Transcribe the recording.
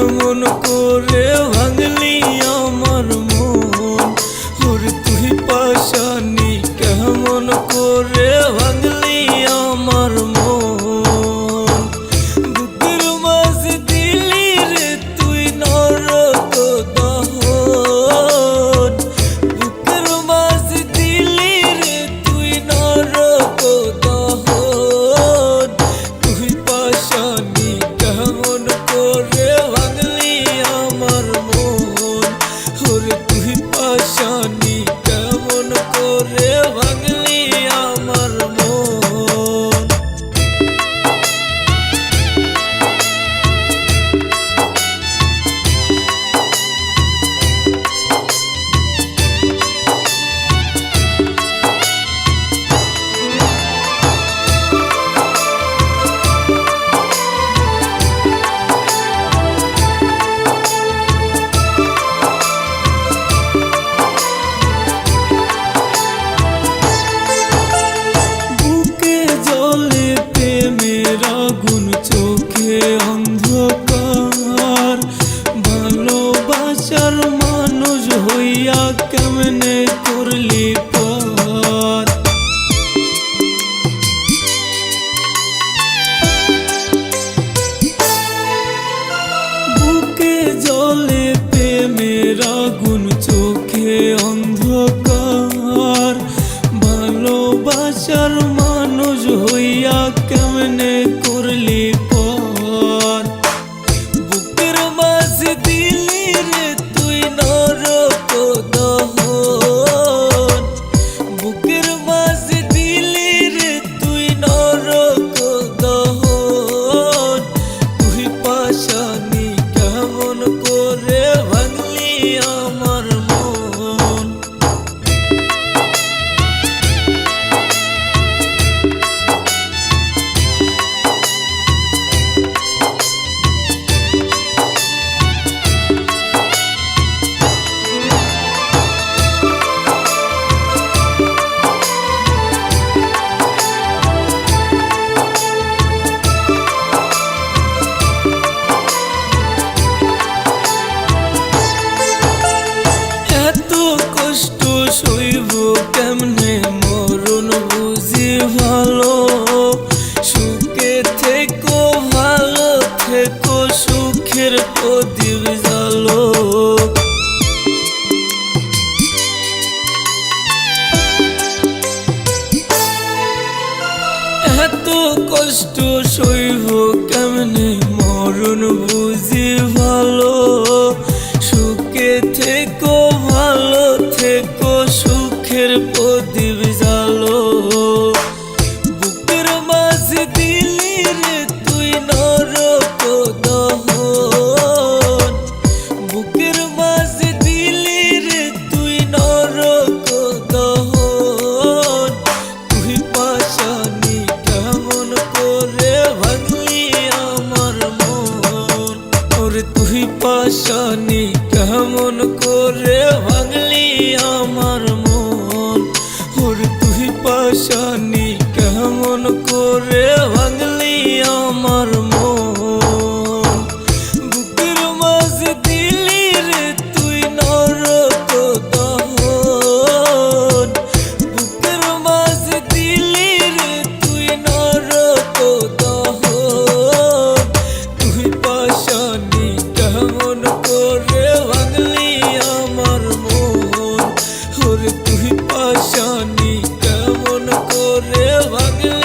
এমন করে ভাঙলি আমার মন। ওর তুই পাশানি কেমন করে ভাঙলি চোখে অন্ধকার। ভালোবাসার মানুষ হইয়া কেমনে করলি বুকে জলে চোখে অন্ধকার। ভালোবাসার মানুষ হইয়া কেমনে সইব কেমনে মরণ বুঝি ভালো? সুখে থেকো, ভালো থেকো, সুখের প্রদীপ জালো এত কষ্ট সইব কেমনে? মরণ বুঝি ভালো। প্রদীপ রে তুই নরক দহন বুকের মাঝে রে তুই নরক পাশানি করে ভাঙলি আমার মন। তুই পাশানি কেমন করে ভাঙলি আমার পাশানি কেমন করে ভাঙলি আমার মন? বুকের মাঝে দিলি রে তুই নরক দহন বুকের মাঝে দিলি তুই নরক দহন তুই পাশানি কেমন করে ভাঙলি আমার মন? ওরে তুই পাশা રે ભગવાન